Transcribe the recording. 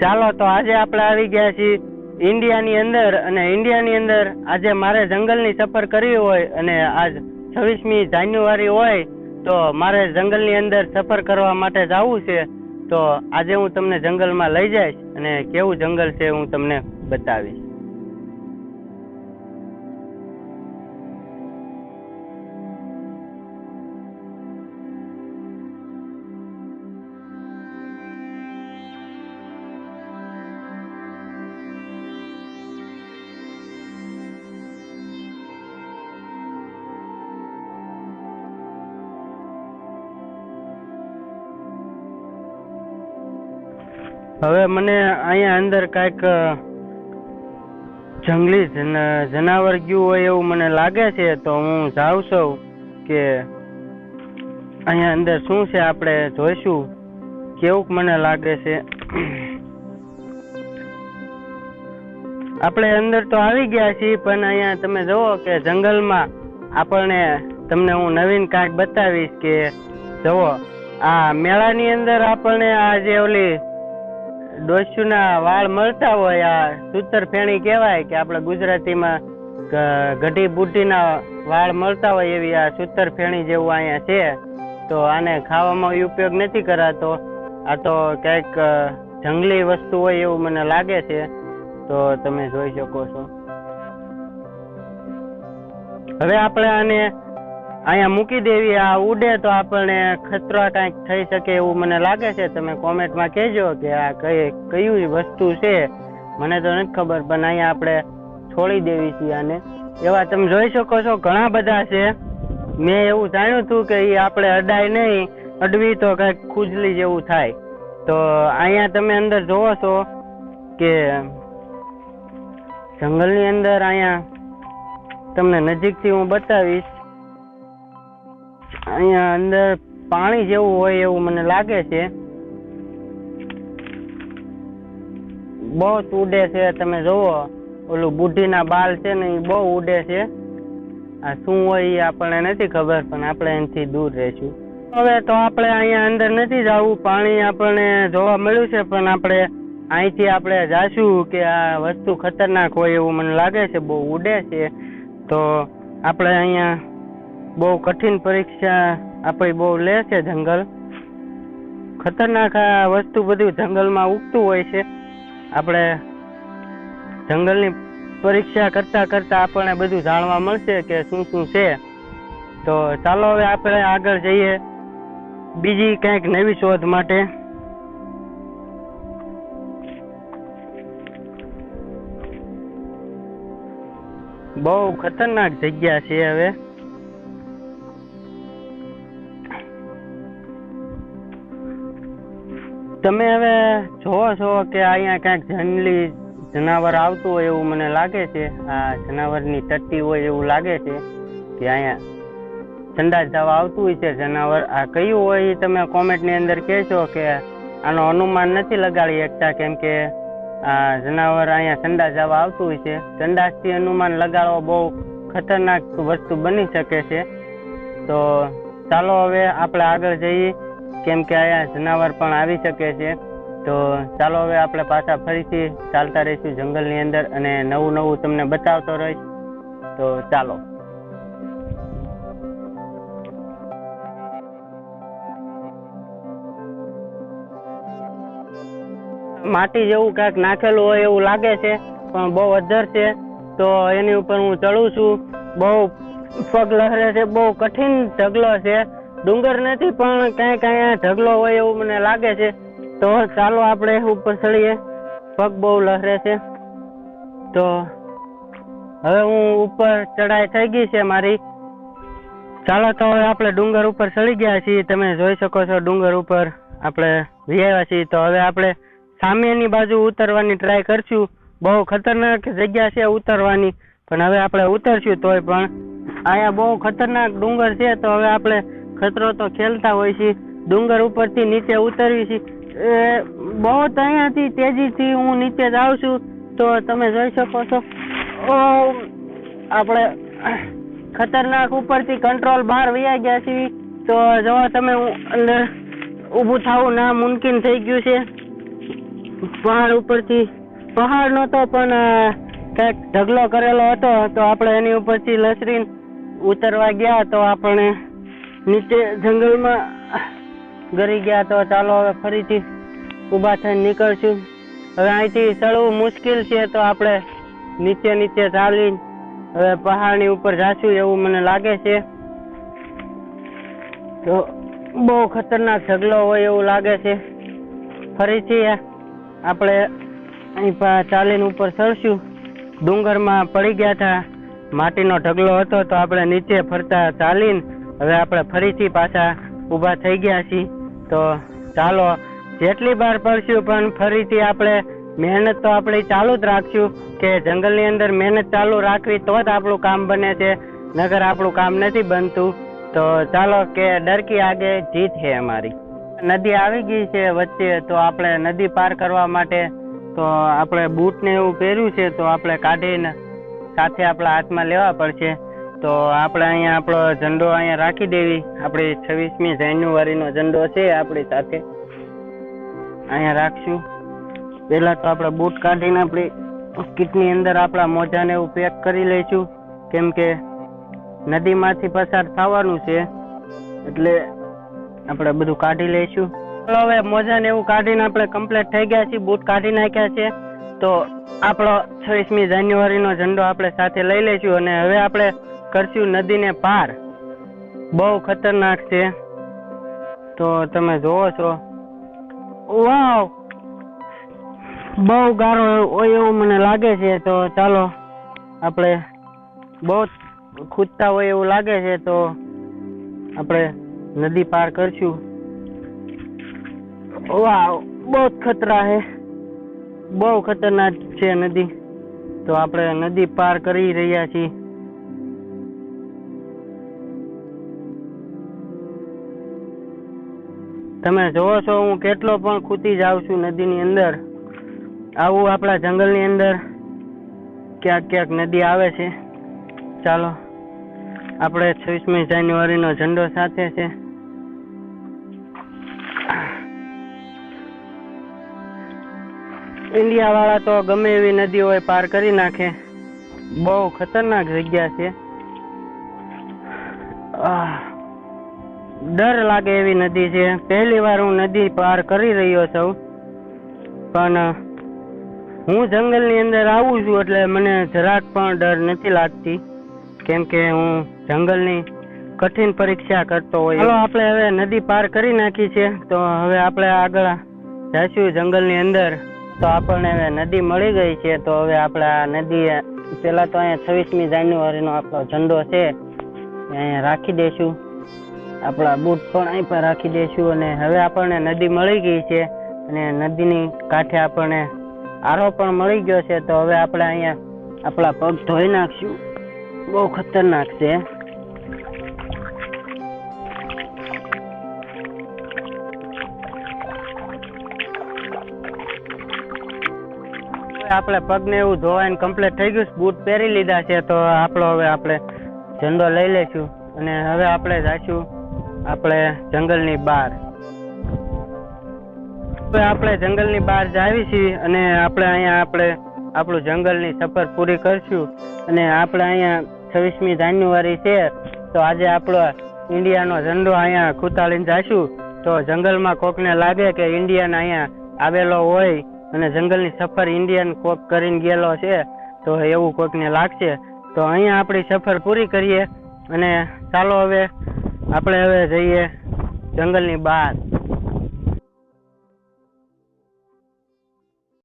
ચાલો તો આજે આપણે આવી ગયા છીએ ઇન્ડિયાની અંદર અને ઇન્ડિયાની અંદર આજે મારે જંગલની સફર કરવી હોય અને આજ છવ્વીસમી જાન્યુઆરી હોય તો મારે જંગલની અંદર સફર કરવા માટે જવું છે. તો આજે હું તમને જંગલમાં લઈ જઈશ અને કેવું જંગલ છે હું તમને બતાવીશ. હવે મને અહીંયા અંદર કાંઈક જંગલી જનાવર ગયું હોય એવું મને લાગે છે, તો હું જાઉં છું કે અહીંયા અંદર શું છે આપણે જોઈશું. કેવું મને લાગે છે. આપણે અંદર તો આવી ગયા છીએ, પણ અહીંયા તમે જુઓ કે જંગલમાં આપણને તમને હું નવીન કાંઈક બતાવીશ કે જુઓ, આ મેળાની અંદર આપણને આ જે ઓલી ડોસ્યુના વાળ મળતા હોય આ સૂતર ફેણી કહેવાય કે આપણે ગુજરાતીમાં ગઢી બુઢીના વાળ મળતા હોય એવી આ સૂતર ફેણી જેવું અહીંયા છે. તો આને ખાવામાં ઉપયોગ નથી કરાતો. આ તો કંઈક જંગલી વસ્તુ હોય એવું મને લાગે છે. તો તમે જોઈ શકો છો. હવે આપણે આને અહીંયા મૂકી દેવી, આ ઉડે તો આપણને ખતરો કાંઈક થઈ શકે એવું મને લાગે છે. તમે કોમેન્ટમાં કહેજો કે આ કઈ કયું વસ્તુ છે. મને તો નથી ખબર, પણ અહીંયા આપણે છોડી દેવી છીએ આને. એવા તમે જોઈ શકો છો, ઘણા બધા છે. મેં એવું જાણ્યું હતું કે એ આપણે અડાય નહીં, અડવી તો કંઈક ખુજલી જેવું થાય. તો અહીંયા તમે અંદર જોવો છો કે જંગલની અંદર અહીંયા તમને નજીકથી હું બતાવીશ અહીંયા અંદર પાણી જેવું હોય એવું મને લાગે છે. બહુ ઉડે છે, તમે જુઓ. ઓલું બુઢીના બાલ છે ને એ બહુ ઉડે છે. આ શું હોય એ આપણને નથી ખબર, પણ આપણે એનાથી દૂર રહીશું. હવે તો આપણે અહીંયા અંદર નથી જવું, પાણી આપણને જોવા મળ્યું છે, પણ આપણે અહીંથી આપણે જાશું કે આ વસ્તુ ખતરનાક હોય એવું મને લાગે છે, બહુ ઉડે છે. તો આપણે અહીંયા બહુ કઠિન પરીક્ષા આપણે બહુ લે છે જંગલ. ખતરનાક આ વસ્તુ બધું જંગલમાં ઉગતું હોય છે. આપણે જંગલની પરીક્ષા કરતા કરતા આપણને બધું જાણવા મળશે કે શું શું છે. તો ચાલો હવે આપણે આગળ જઈએ બીજી કંઈક નવી શોધ માટે. બહુ ખતરનાક જગ્યા છે હવે. તમે હવે જોવો છો કે અહીંયા ક્યાંક જંગલી જનાવર આવતું હોય એવું મને લાગે છે. આ જનાવરની ટટ્ટી હોય એવું લાગે છે કે અહીંયા સંડાસ જવા આવતું હોય છે. જનાવર આ કયું હોય એ તમે કોમેન્ટની અંદર કહેશો કે આનો અનુમાન નથી લગાડી શકતા કેમ કે આ જનાવર અહીંયા સંડાસ જવા આવતું હોય છે. સંડાસથી અનુમાન લગાડવો બહુ ખતરનાક વસ્તુ બની શકે છે. તો ચાલો હવે આપણે આગળ જઈએ. કેમ કે અહીંયા જનાવર પણ આવી શકે છે. તો ચાલો હવે આપણે પાછા ફરીથી ચાલતા રહીશું જંગલની અંદર અને નવું નવું તમને બતાવતો રહીશ. તો ચાલો. માટી જેવું કાંઈક નાખેલું હોય એવું લાગે છે, પણ બહુ અધર છે. તો એની ઉપર હું ચડું છું. બહુ પગ લહેરે છે, બહુ કઠિન ઢગલો છે. ડુંગર નથી, પણ કાંઈક કઈ ઢગલો હોય એવું મને લાગે છે. તો ચાલો આપણે ઉપર ચડીએ. પગ બહુ લહેરે છે. તો હવે હું ઉપર ચડાઈ થઈ ગઈ છે મારી. ચાલો તો હવે આપણે ડુંગર ઉપર ચડી ગયા છીએ. તમે જોઈ શકો છો ડુંગર ઉપર આપણે વિહાવ્યા છીએ. તો હવે આપણે સામેની બાજુ ઉતરવાની ટ્રાય કરશું. બહુ ખતરનાક જગ્યા છે ઉતરવાની. પણ હવે આપણે ઉતરશું તોય પણ. અહીંયા બહુ ખતરનાક ડુંગર છે, તો હવે આપણે ખતરો તો ખેલતા હોય છે, ડુંગર ઉપરથી નીચે ઉતરવી છે. એ બહુ અહીંયાથી તેજીથી હું નીચે જાઉં છું, તો તમે જોઈ શકો છો. આપણે ખતરનાક ઉપરથી કંટ્રોલ બહાર વયા ગયા છીએ. તો જો તમે અંદર ઊભું થવું ના મુમકિન થઈ ગયું છે. પહાડ ઉપરથી પહાડ નહોતો પણ કંઈક ઢગલો કરેલો હતો, તો આપણે એની ઉપરથી લસરીને ઉતરવા ગયા તો આપણે નીચે જંગલમાં ગરી ગયા તો ચાલો હવે ફરીથી ઊભા થઈને નીકળશું. હવે અહીંથી ચડવું મુશ્કેલ છે તો આપણે નીચે નીચે ચાલી હવે પહાડની ઉપર જાશું એવું મને લાગે છે. તો બહુ ખતરનાક ઢગલો હોય એવું લાગે છે. ફરીથી આપણે અહીં ચાલીને ઉપર ચડશું. ડુંગરમાં પડી ગયા હતા. માટીનો ઢગલો હતો તો આપણે નીચે ફરતા ચાલીને હવે આપણે ફરીથી પાછા ઊભા થઈ ગયા છીએ. તો ચાલો, જેટલી વાર પડશું પણ ફરીથી આપણે મહેનત તો આપણે ચાલુ જ રાખશું કે જંગલની અંદર મહેનત ચાલુ રાખવી તો જ આપણું કામ બને છે નગર આપણું કામ નથી બનતું. તો ચાલો કે ડર કી આગે જીત છે અમારી. નદી આવી ગઈ છે વચ્ચે, તો આપણે નદી પાર કરવા માટે, તો આપણે બૂટને એવું પહેર્યું છે, તો આપણે કાઢીને સાથે આપણા હાથમાં લેવા પડશે. તો આપણે અહીંયા આપણો ઝંડો અહીંયા રાખી દેવી. આપણી છવ્વીસમી જાન્યુઆરીનો ઝંડો છે આપણી સાથે. અહીંયા રાખશું. પહેલા તો આપણે બૂટ કાઢીને આપણી કીટની અંદર આપણા મોજાને એવું પેક કરી લઈશું. કેમ કે નદીમાંથી પસાર થવાનું છે. એટલે આપણે બધું કાઢી લઈશું. હવે મોજાને એવું કાઢીને આપણે કમ્પ્લીટ થઈ ગયા છીએ. બૂટ કાઢી નાખ્યા છે. તો આપણો છવ્વીસમી જાન્યુઆરીનો ઝંડો આપણે સાથે લઈ લઈશું અને હવે આપણે કરશું નદીને પાર. બહુ ખતરનાક છે. તો તમે જોવો છો. વાવ! બહુ ગારો હોય એવું મને લાગે છે, તો ચાલો આપણે બહુ ખૂદતા હોય એવું લાગે છે, તો આપણે નદી પાર કરશું. વાવ! બહુ ખતરા હે. બહુ ખતરનાક છે નદી. તો આપણે નદી પાર કરી રહ્યા છીએ. તમે જોવો છો, હું કેટલો પણ ખૂતી જાઉં છું નદીની અંદર. આવું આપણા જંગલની અંદર ક્યાંક ક્યાંક નદી આવે છે. ચાલો, આપણે છવ્વીસમી જાન્યુઆરીનો ઝંડો સાથે છે. ઇન્ડિયા વાળા તો ગમે એવી નદી હોય પાર કરી નાખે. બહુ ખતરનાક જગ્યા છે. આહ. ડર લાગે એવી નદી છે. પહેલી વાર હું નદી પાર કરી રહ્યો છું. પણ હું જંગલની અંદર આવું છું એટલે મને જરાક પણ ડર નથી લાગતી. કેમ કે હું જંગલની કઠિન પરીક્ષા કરતો હોય. ચાલો, આપણે હવે નદી પાર કરી નાખી છે. તો હવે આપણે આગળ જઈશું જંગલની અંદર. તો આપણને હવે નદી મળી ગઈ છે. તો હવે આપણે આ નદી પહેલાં તો અહીંયા છવ્વીસમી જાન્યુઆરીનો આપણો ઝંડો છે. અહીંયા રાખી દઈશું આપણા બૂટ પણ અહીં પર રાખી દઈશું અને હવે આપણને નદી મળી ગઈ છે અને નદીની કાંઠે આપણને આરો પણ મળી ગયો છે તો હવે આપણે અહીંયા આપણા પગ ધોઈ નાખશું બહુ ખતરનાક છે આપણે પગને એવું ધોવાઈને કમ્પ્લીટ થઈ ગયું. બૂટ પહેરી લીધા છે તો આપણો હવે આપણે ઝંડો લઈ લઈશું અને હવે આપણે જઈશું આપણે જંગલની બહાર. તો આપણે જંગલની બહાર જાવી છીએ અને આપણે અહીંયા આપણે આપણું જંગલની સફર પૂરી કરશું. અને આપણે અહીંયા છવ્વીસમી જાન્યુઆરી છે, તો આજે આપણો ઇન્ડિયાનો ઝંડો અહીંયા ખૂતાડીને જાશું. તો જંગલમાં કોકને લાગે કે ઇન્ડિયન અહીંયા આવેલો હોય અને જંગલની સફર ઇન્ડિયન કોક કરીને ગયેલો છે, તો એવું કોકને લાગશે. તો અહીંયા આપણી સફર પૂરી કરીએ અને ચાલો હવે આપણે હવે જઈએ જંગલની બહાર.